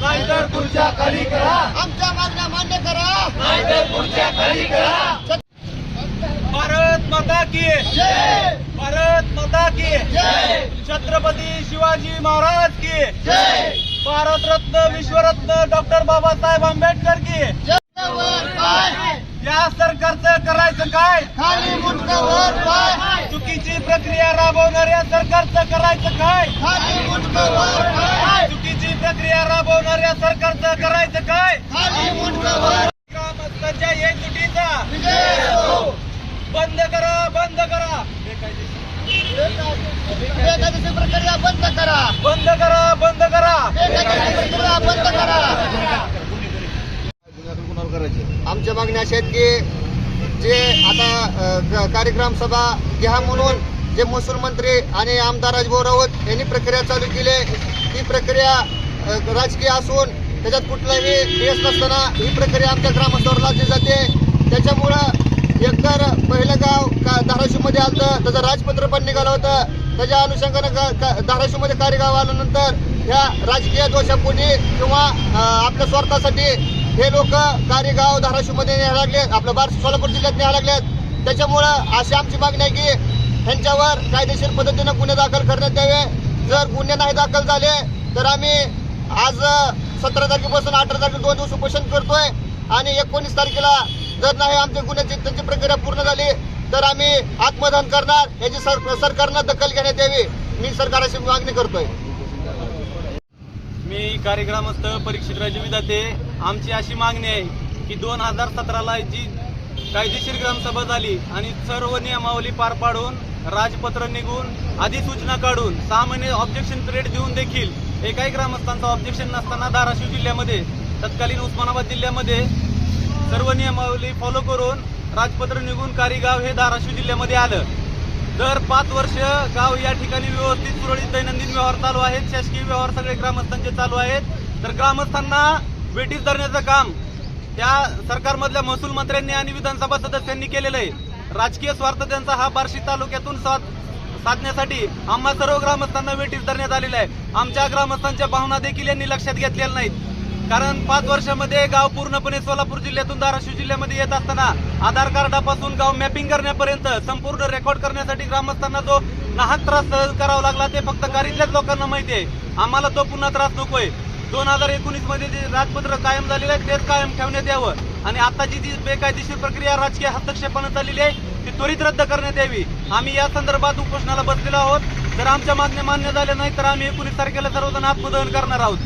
नाहीतर खुर्च्या खाली करा. आमच्या मागण्या मान्य करा. नाहीतर खुर्च्या खाली करा. भारत माता की भारत माता की छत्रपती शिवाजी महाराज की भारतरत्न विश्वरत्न डॉक्टर बाबासाहेब आंबेडकर की या सरकारचं करायचं काय? खाली मुंडक वर पाय चुकीची प्रक्रिया राबवणाऱ्या सरकारचं करायचं काय? खाली मुंडक वर पाय प्रक्रिया राबवणाऱ्या सरकारचं करायचं काय? ग्रामस्थांच्या असो. बंद करा बंद करा. बेकायदेशीर प्रक्रिया बंद करा. बंद करा बंद करा. बेकायदेशीर प्रक्रिया बंद करा. आमच्या मागण्या अशा आहेत की जे आता कार्यक्रम सभा घ्या म्हणून जे महसूल मंत्री आणि आमदार राजभाऊ राऊत यांनी प्रक्रिया चालू केली ती प्रक्रिया राजकीय असून त्याच्यात कुठलाही केस नसताना ही प्रक्रिया आमच्या ग्रामस्थावर लादली जाते. त्याच्यामुळं एकतर पहिलं गाव का धाराशिवमध्ये आलं त्याचं राजपत्र पण निघालं होतं. त्याच्या अनुषंगानं का- का- धाराशिवमध्ये कार्यगाव आल्यानंतर ह्या राजकीय दोषापोटी किंवा आपल्या स्वार्थासाठी हे लोक कार्यगाव धाराशिवमध्ये न्यायला लागले आपलं बार सोलापूर जिल्ह्यात न्यायला लागलेत त्याच्यामुळं अशी आमची मागणी आहे की त्यांच्यावर कायदेशीर पद्धतीनं गुन्हे दाखल करण्यात यावे. जर गुन्हे नाही दाखल झाले तर आम्ही आज सतरा तारखेपासून अठरा तारखे दोन दिवस उपोषण करतोय आणि एकोणीस तारखेला जर नाही आमच्या गुन्ह्याची त्यांची प्रक्रिया पूर्ण झाली तर आम्ही आत्मदान करणार याची सर सरकारनं दखल घेण्यात यावी मी सरकाराशी मागणी करतोय. मी कार्यक्रमस्थ परीक्षित राजू विधाते आमची अशी मागणी आहे की दोन हजार सतराला जी कायदेशीर ग्रामसभा झाली आणि सर्व नियमावली पार पाडून राजपत्र निघून अधिसूचना काढून सहा महिने ऑब्जेक्शन पिरियड देऊन देखील एकाही ग्रामस्थांचं ऑब्जेक्शन नसताना धाराशिव जिल्ह्यामध्ये तत्कालीन उस्मानाबाद जिल्ह्यामध्ये सर्व नियमावली फॉलो करून राजपत्र निघून कारीगाव हे धाराशिव जिल्ह्यामध्ये आलं. दर पाच वर्ष गाव या ठिकाणी व्यवस्थित सुरळीत दैनंदिन व्यवहार चालू आहेत. शासकीय व्यवहार सगळे ग्रामस्थांचे चालू आहेत. तर ग्रामस्थांना वेटीस धरण्याचं काम त्या सरकारमधल्या महसूल मंत्र्यांनी आणि विधानसभा सदस्यांनी केलेलं आहे. राजकीय स्वार्थ त्यांचा हा बार्शी तालुक्यातून सात साधण्यासाठी आम्हा सर्व ग्रामस्थांना वेटीस धरण्यात आलेलं आहे. आमच्या ग्रामस्थांच्या भावना देखील यांनी लक्षात घेतलेल्या नाहीत. कारण पाच वर्षामध्ये गाव पूर्णपणे सोलापूर जिल्ह्यातून धाराशिव जिल्ह्यामध्ये येत असताना आधार कार्डापासून गाव मॅपिंग करण्यापर्यंत संपूर्ण रेकॉर्ड करण्यासाठी ग्रामस्थांना जो नाहक त्रास सहज करावा लागला ते फक्त गाडीतल्याच लोकांना माहिती आहे. आम्हाला तो पुन्हा त्रास नकोय. दोन हजार एकोणीसमध्ये जे राजपत्र कायम झालेलं आहे तेच कायम ठेवण्यात यावं. आणि आताची जी बेकायदेशीर प्रक्रिया राजकीय हस्तक्षेपानं चाललेली आहे ती त्वरित रद्द करण्यात यावी. आम्ही या संदर्भात उपोषणाला बसलेलो आहोत. जर आमच्या मागण्या मान्य झाल्या नाही तर आम्ही एकोणीस तारखेला सर्वजण आत्मदहन करणार आहोत.